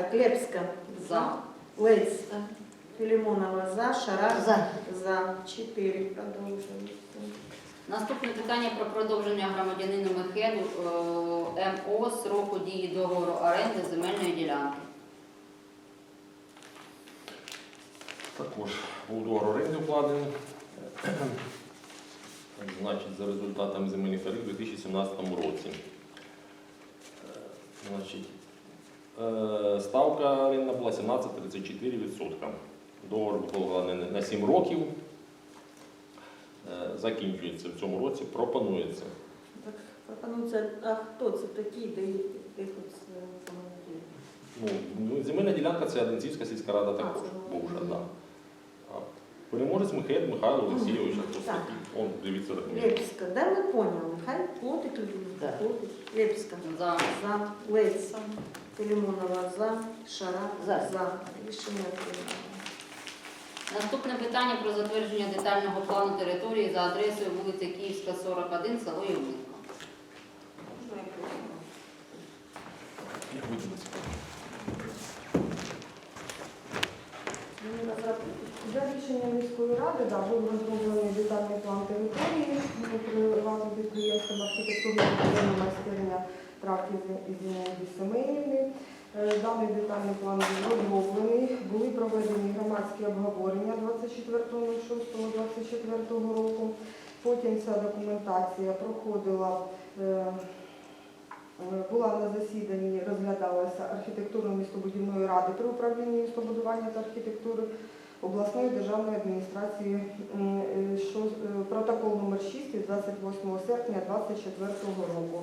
Так, Лепська. За. Лець. Філімонова за. Шарар. За. За. Чотири. Продовжуємо. Наступне питання про продовження громадянину Мехеду МО сроку дії договору оренди земельної ділянки. Також був договор оренди укладений. Значить, за результатами земельних торгів у 2017 році. Е, Значить, ставка орендна була 17,34%. Договор був на 7 років. Е, Закінчується в цьому році, пропонується. Так, пропонується, а хто це такі, де тут е? Ну, ну, земельна ділянка це Одинцівська сільська рада також, воно. да. Переможець Михайло Михайло Олексійович, а Так. он, дивіться документ. Лепська, да, ми поняли. Хай платить люди. Да. Лепська. За. За. Лець. Філімонова за. Шарар. За. За. Рішення прийнято. Наступне питання про затвердження детального плану території за адресою вулиця Київська, 41, село Євненко. Як виділиться? За рішенням міської ради да, був розроблений детальний план території приватного підприємства архітектурного будівельного майстерня трактів із Семенівни. Е, Даний детальний план був розроблений, були проведені громадські обговорення 24.06.24 року. Потім ця документація проходила, е, е, була на засіданні, розглядалася архітектурно-містобудівної ради при управлінні містобудування та архітектури обласної державної адміністрації е, е, протокол номер 6 від 28 серпня 2024 року.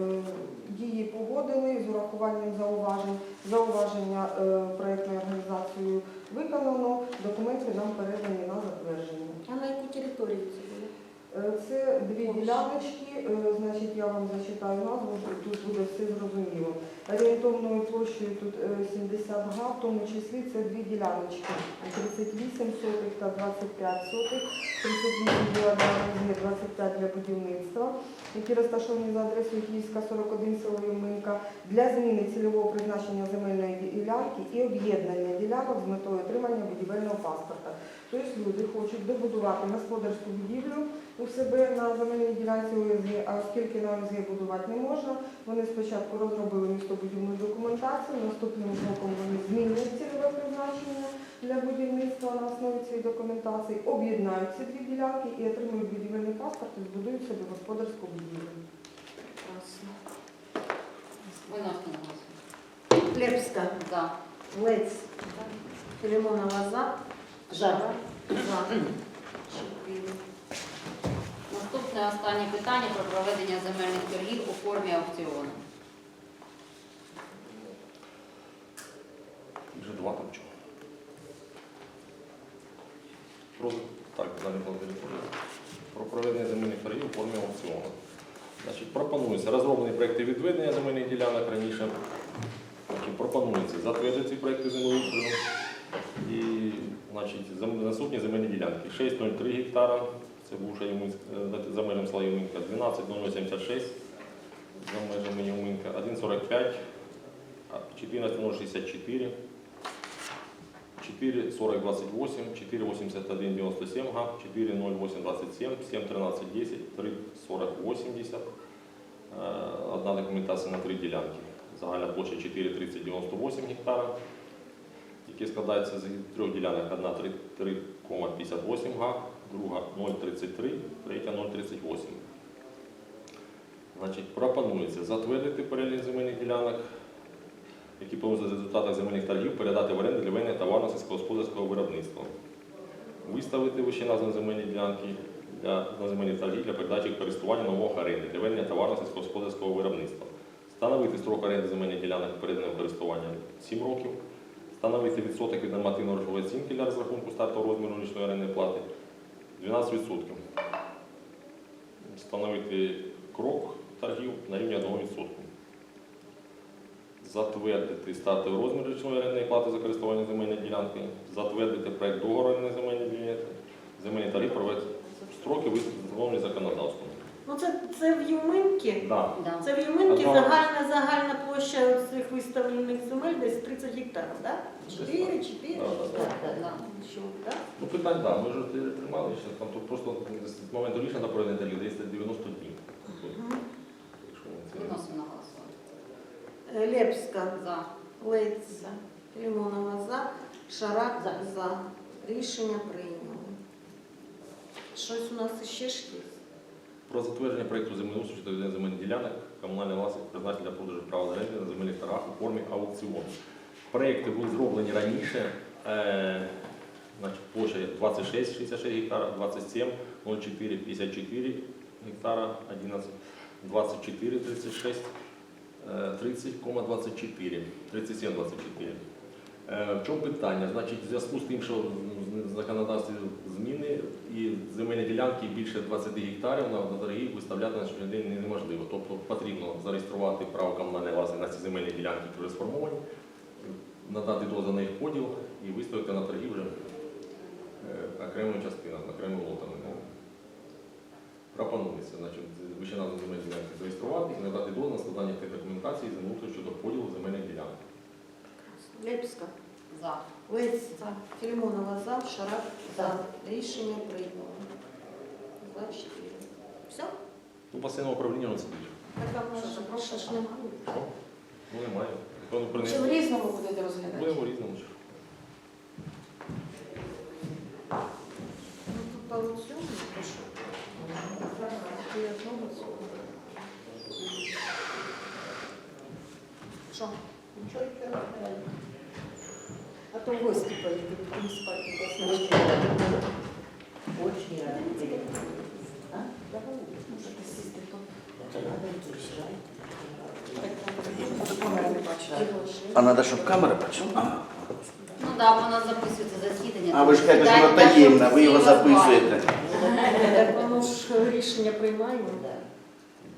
Е, Дії погодили з урахуванням зауважень. Зауваження проєктною організацією виконано, документи нам передані на затвердження. А на яку територію це було? Е, Це дві діляночки, е, значить я вам зачитаю назву, тут буде все зрозуміло. Орієнтовною площею тут е, 70 га, в тому числі це дві діляночки 38 сотих та 25 сотих, 38 для ОСГ, 25 для будівництва, які розташовані за адресою Київська 41 село Юминка, для зміни цільового призначення земельної ділянки і об'єднання ділянок з метою отримання будівельного паспорта. Тобто люди хочуть добудувати господарську будівлю у себе на земельній ділянці ОСГ, а оскільки на ОСГ будувати не можна, вони спочатку розробили містобудівну документацію, наступним кроком вони змінюють цільове призначення для будівництва на основі цієї документації, об'єднають ці дві ділянки і отримують будівельний паспорт і збудують собі господарську будівлю. Прекрасно. Виносимо. Лепська. За. Лець. Філімонова за. За. Чотири. Наступне останнє питання про проведення земельних торгів у формі аукціону. Вже два там чого. Про, так, далі території. Про проведення земельних торгів у формі аукціону. Значить, пропонується розроблені проекти відведення земельних ділянок раніше. Значить, пропонується затвердити ці проекти землеустрою. І значить, наступні земельні ділянки. 6,03 гектара, це е, за межем села Юминка, 12,0076 за межами Юминка, 1,45, а 14,064, 4,4028, 4,8197 га, 4,0827, 7,1310, 3,4080. Е, Одна документація на три ділянки. Загальна площа 4,3098 гектара, які складаються з трьох ділянок. Одна 3,58 га, друга 0,33, третя 0,38. Значить, пропонується затвердити перелік земельних ділянок, які повністю за результатах земельних торгів передати в оренду для ведення товарно сільськогосподарського виробництва. Виставити вище названі земельні ділянки для, на земельні торги для передачі користування умовах оренди для ведення товарно сільськогосподарського виробництва. Встановити строк оренди земельних ділянок переданого користування 7 років. Встановити відсоток від нормативної грошової оцінки для розрахунку стартового розміру річної орендної плати 12%. Встановити крок торгів на рівні 1%. Затвердити стартовий розмір річної орендної плати за користування земельної ділянки, затвердити проект договору оренди земельної ділянки, земельні торги провести строки встановлені законодавством. Ну це, це в Юминки. Да. Да. Це в Юминки Ага. загальна загальна площа цих виставлених земель десь 30 гектарів, так? Десь 4, 4, Да, да, да. Да, да. Що, так? Ну питань, так, ми ж тримали ще, там тут просто з моменту рішення на проведення десь 90 днів. Якщо ми це- Виносимо на голосування. Е, Лепська, За. Лець, Лимонова за, Шарак За. за. Рішення прийняли. Щось у нас ще ж є. Про затвердження проєкту землеустрою щодо відведення земельних ділянок, комунальної власності призначення для продажу права оренди на земельних торгах у формі аукціону. Проєкти були зроблені раніше. Е, значить, площа 26, 66 гектара, 27, 04, 54 гектара, 11, 24, 36, е, 30,24, 37, 24. Е, В чому питання? Значить, в зв'язку з тим, що в законодавстві зміни і земельні ділянки більше 20 гектарів на, на виставляти на день неможливо. Тобто потрібно зареєструвати право комунальної власності на ці земельні ділянки, які вже сформовані, надати дозвіл на їх поділ і виставити на торги вже е, окремими частинами, окремими лотами. Ну, Пропонується, значить, вищеназвані земельні ділянки зареєструвати і надати дозвіл на складання документацій землеустрою щодо поділу земельних ділянок. Лепська, За. Лець, Філімонова за, Шарак за. За. Рішення прийняли. За 4. Все? Ну, постійне управління на це більше. Так, а Що, прошу ж немає. Ну, немає. Хто не Чи в різному будете розглядати? Будемо різному. Ну, тут по цьому, прошу. Ти одного цього. Що? Нічого не треба. А то в гості будемо спати Очень рада. Очень рада. Можете сісти тут. А треба, щоб камера бачила? Ну так, вона записується засідання. А ви ж кажете, що щоб ви його записуєте. Так воно ж рішення приймаємо.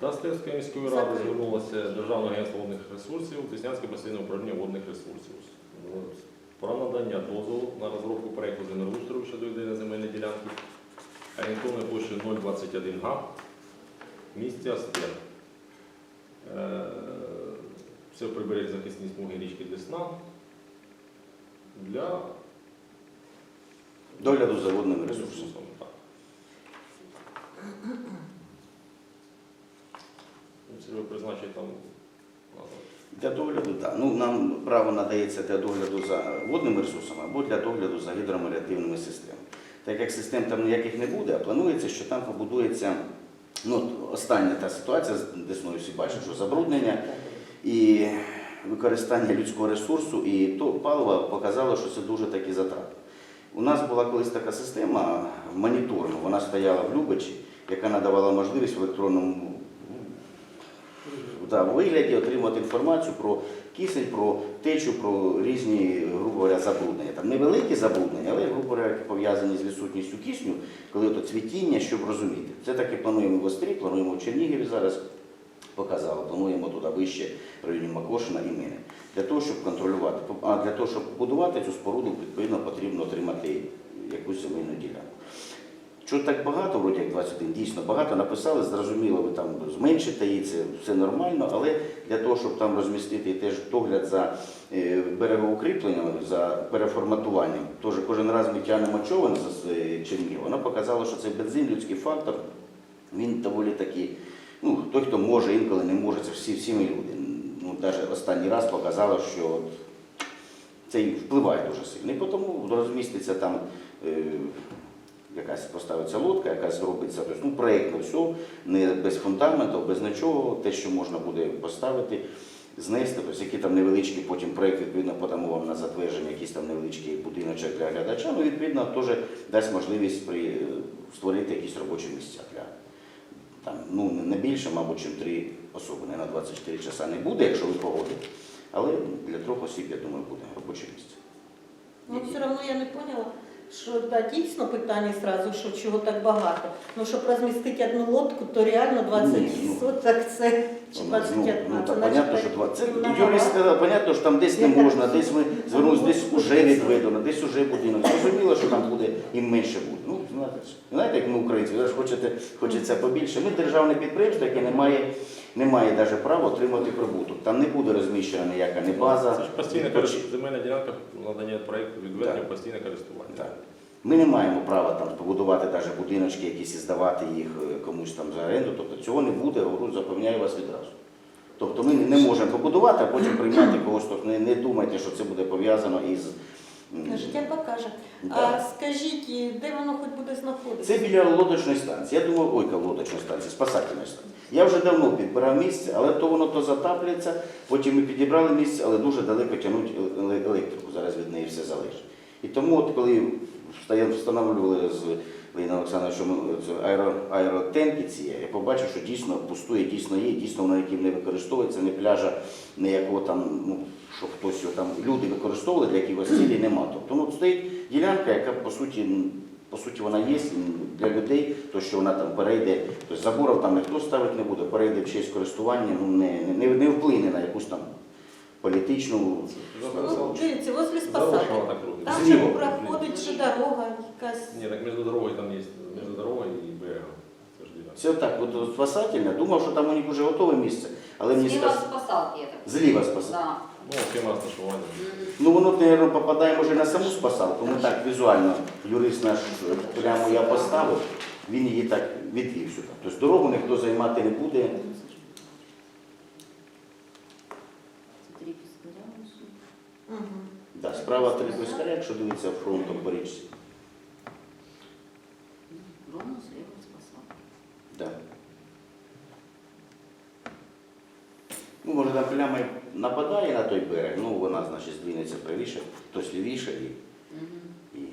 До Стевської міської ради звернулося Державне агентство водних ресурсів, Деснянське постійне управління водних ресурсів. Про надання дозволу на розробку проєкту землеустрою щодо відведення земельної ділянки орієнтовною площею 021 га в місті Астер. Е, Це в прибережжі захисні смуги річки Десна для Догляду за водними ресурсами. ресурсами. Ну, Це ви призначите там. Для догляду, так. Ну, нам право надається для догляду за водними ресурсами або для догляду за гідромеліативними системами. Так як систем там ніяких не буде, а планується, що там побудується ну, остання та ситуація з Десною всі бачать, що забруднення і використання людського ресурсу, і то паливо показало, що це дуже такі затрати. У нас була колись така система моніторну, вона стояла в Любичі, яка надавала можливість в електронному да, вигляді отримати інформацію про кисень, про течу, про різні, грубо говоря, забруднення. Там невеликі забруднення, але, грубо говоря, пов'язані з відсутністю кисню, коли то цвітіння, щоб розуміти. Це таки плануємо в Острі, плануємо в Чернігові зараз. Показали, плануємо туди вище в районі Макошина і Мини. Для того, щоб контролювати. А для того, щоб будувати цю споруду, відповідно, потрібно отримати якусь земельну ділянку. Що так багато, вроді як 21, дійсно багато написали, зрозуміло, ви там зменшите її, це все нормально, але для того, щоб там розмістити теж догляд за е, берегоукріпленнями, за переформатуванням, теж кожен раз ми тягнемо човен з е, Чернігів, воно показало, що цей бензин, людський фактор, він доволі такий, ну, той, хто може, інколи не може, це всі, всі ми люди. Ну, навіть останній раз показало, що це впливає дуже сильно. І тому розміститься там. Е, якась поставиться лодка, якась робиться, тобто, ну, проєктно все, не без фундаменту, без нічого, те, що можна буде поставити, знести, тобто, які там невеличкі, потім проєкт, відповідно, подамо вам на затвердження, якийсь там невеличкий будиночок для глядача, ну, відповідно, теж дасть можливість при, створити якісь робочі місця для там, ну, не більше, мабуть, чим три особи, не на 24 часа не буде, якщо ви погодите, але для трьох осіб, я думаю, буде робоче місце. Ну, все одно я не поняла, що да, дійсно питання зразу, що чого так багато. Ну, щоб розмістити одну лодку, то реально 20 Ні, ну. соток це чи Ну, 21. ну, це так, понятно, що так, два. Це набагато. юрист сказав, понятно, що там десь не можна, десь ми звернулися, десь Ну, уже відведено, десь уже будинок. Зрозуміло, що там буде і менше буде. Ну, Знаєте, знаєте, як ми українці, ви ж хочете, хочеться побільше. Ми державне підприємство, яке не має, не має навіть права отримати прибуток. Там не буде розміщена ніяка не база. Це ж постійне відпочи- Земельна ділянка надання проєкту відведення постійне користування. Так. Ми не маємо права там побудувати навіть будиночки, якісь і здавати їх е, комусь там за оренду. Тобто цього не буде, говорю, запевняю вас відразу. Тобто ми не можемо побудувати, а потім прийняти когось. Тобто не, не думайте, що це буде пов'язано із. М, Життя покаже. Да. А скажіть, де воно хоч буде знаходитися? Це біля лодочної станції. Я думав, ой, яка лодочної станції, спасательної станції. Я вже давно підбирав місце, але то воно то затаплюється, потім ми підібрали місце, але дуже далеко тягнуть еле- електрику. Зараз від неї все залежить. І тому, от коли встає- встановлювали з Леонідом Олександровичем цю аеро, аеротенки ці, я побачив, що дійсно пустує, дійсно є, дійсно воно яким не використовується, не пляжа, не якого там, ну, що хтось його там, люди використовували для якихось цілей, нема. Тобто ну, стоїть ділянка, яка по суті, по суті вона є для людей, то що вона там перейде, тобто заборів там ніхто ставити не буде, перейде в честь користування, ну, не, не, не вплине на якусь там політичну Ну, дивіться, возле спасателя. так трохи. Там же проходить же дорога якась. Ні, так між дорогою там є, між дорогою і берегом. Це ж ділянка. Це так, от спасательна. Думав, що там у них вже готове місце, але мені Зліва сказали, спасалки є так. зліва спасательна. Да. Ну, схема розташування. Ну воно, мабуть, попадає може на саму спасалку. Ми так візуально, юрист наш е, прямо я поставив, він її так відвів сюди. Тобто дорогу ніхто займати не буде. Це. Да, справа три пискаря, якщо дивитися фронтом по річці. Ровно зліва спасалки. Да. Ну, може, там пляма й нападає на той берег, ну вона, значить, здвинеться правіше, хтось лівіше і. І...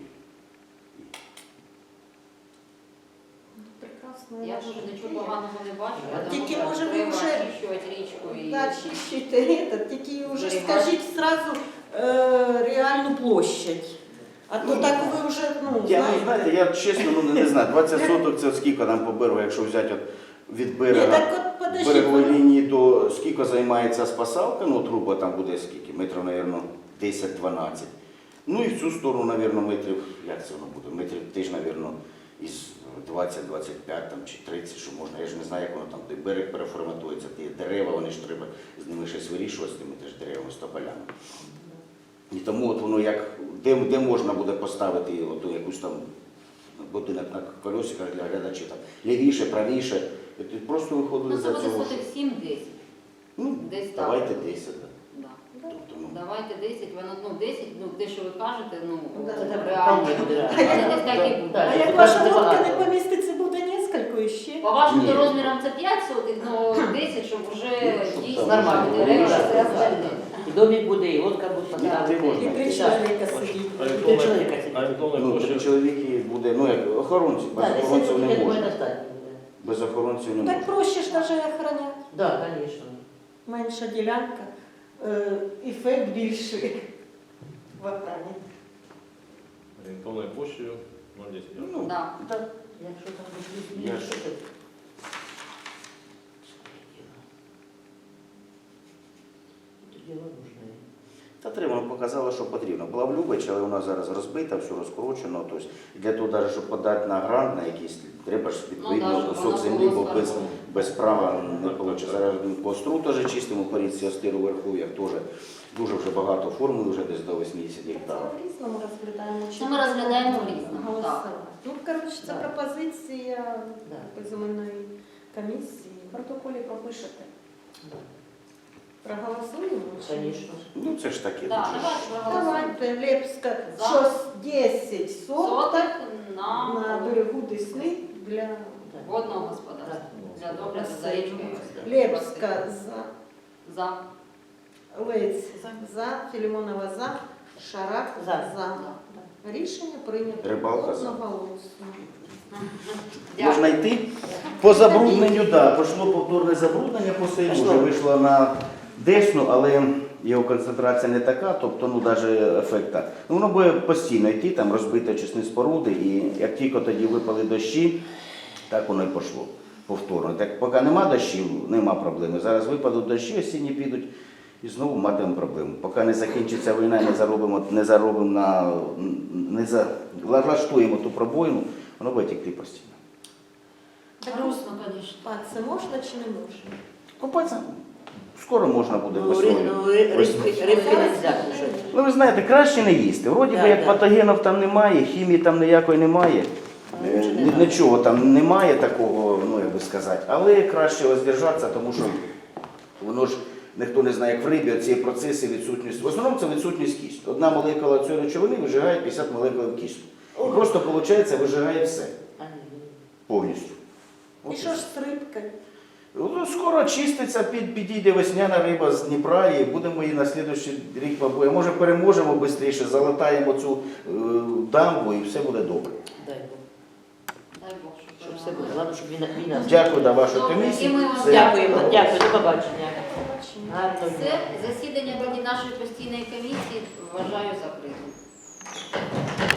Прекрасно. Я вже нічого поганого не бачу, Тільки, тому що може, ви треба вже- очищувати річку і Да, чищите это, тільки вже Берега. скажіть сразу е, реальну площадь. А то так ви вже, ну, Я, ну, знаєте. знаєте, я чесно ну, не, знаю, 20 соток це скільки там по берегу, якщо взяти от від Ні, берега так от берегової лінії до скільки займається спасалка, ну труба там буде скільки, метрів, мабуть, 10-12. Ну і в цю сторону, мабуть, метрів, як це воно буде, метрів теж, мабуть, із 20-25 там, чи 30, що можна, я ж не знаю, як воно там, де берег переформатується, ті дерева, вони ж треба з ними щось вирішувати, з тими теж деревами, з тополями. І тому от воно як, де, де можна буде поставити оту якусь там будинок на колесиках для глядачів, там, лівіше, правіше. І тут просто виходили Ну, це за буде цього. сотих 7-10. Ну, Десь так. давайте 10. да. Да. Тобто, ну, Давайте 10, воно ну 10, ну те, що ви кажете, ну Да, це да. реально. Буде реально. десь так і буде. Да, А як ваша це лодка не поміститься, буде. По вашим то розмірам це 5 сотих, ну 10, щоб вже дійсно Нормально, дерева. І домик буде, і лодка буде ти поставити. три чоловіка сидіть. Для чоловіка сидить. Ну, три чоловіки буде, ну як охоронці, без Так, охоронців не буде можна. достатньо. Без охоронців не Так можна. проще ж навіть охороняти. Так, звісно. Менша ділянка, е, ефект більший в охрані. орієнтовною площею 0,10. Ну, Да. Якщо Я ж-. Та треба, ну, показала, що потрібно. Була в Любич, але вона зараз розбита, все розкорочено. Тобто, для того, навіть, щоб подати на грант на якийсь, треба ж Ну, відповідно да, щоб кусок вона землі, бо була без, скарбом. без права не Так, вийде. так, Зараз по стру теж чистимо по річці Остиру Верхов'ях, теж дуже вже багато оформили, вже десь до 80 Це гектарів. в різному розглядаємо. Це ми розглядаємо в різному, так. Ну, коротше, це Да. пропозиція Да. земельної комісії. В протоколі пропишете. Да. Проголосуємо? чи ні? Звісно. Ну це ж таке. Да, тут же ж. давайте проголосуємо. Давайте, Лепська, За. щось 10 соток Соток на на берегу Десни для Так. водного господарства. Для догляду за річкою. Лепська за, За. Лець за, Філімонова за, Шарак За. за. Рішення прийнято Рибалка за. Можна йти. По забрудненню, так, да, пішло повторне забруднення по селу, вже вийшло на Десну, але його концентрація не така, тобто ну, навіть ефекта. Ну, воно буде постійно йти, там розбити очисні споруди, і як тільки тоді випали дощі, так воно і пішло повторно. Так поки нема дощів, нема проблеми. Зараз випадуть дощі, осінні підуть. І знову матимемо проблему. Поки не закінчиться війна, не заробимо, не заробимо на не за влаштуємо ту пробоїну, воно буде текти постійно. Грустно, звісно. Це можна чи не можна? Купатися скоро можна буде Ну, весною. ну. Ну ви знаєте, краще не їсти. Вроді би як да. патогенів там немає, хімії там ніякої немає. Ну, ні- Нічого там немає такого, ну як би сказати. Але краще воздержатися, тому що воно ж ніхто не знає, як в рибі ці процеси відсутність. В основному це відсутність кислу. Одна молекула цієї речовини вижигає 50 молекул кислу. І просто виходить, вижигає все повністю. І що ж з рибкою? Ну, скоро чиститься, під, підійде весняна риба з Дніпра і будемо її на слідуючий рік, мабуть, може переможемо швидше, залатаємо цю е, дамбу і все буде добре. Дай Бог. Дай Бог, щоб Щоб все було. Головне, щоб війна війна. Дякую за вашу комісію. Все. Дякуємо, дякую, до побачення. Все, засідання нашої постійної комісії вважаю закритим.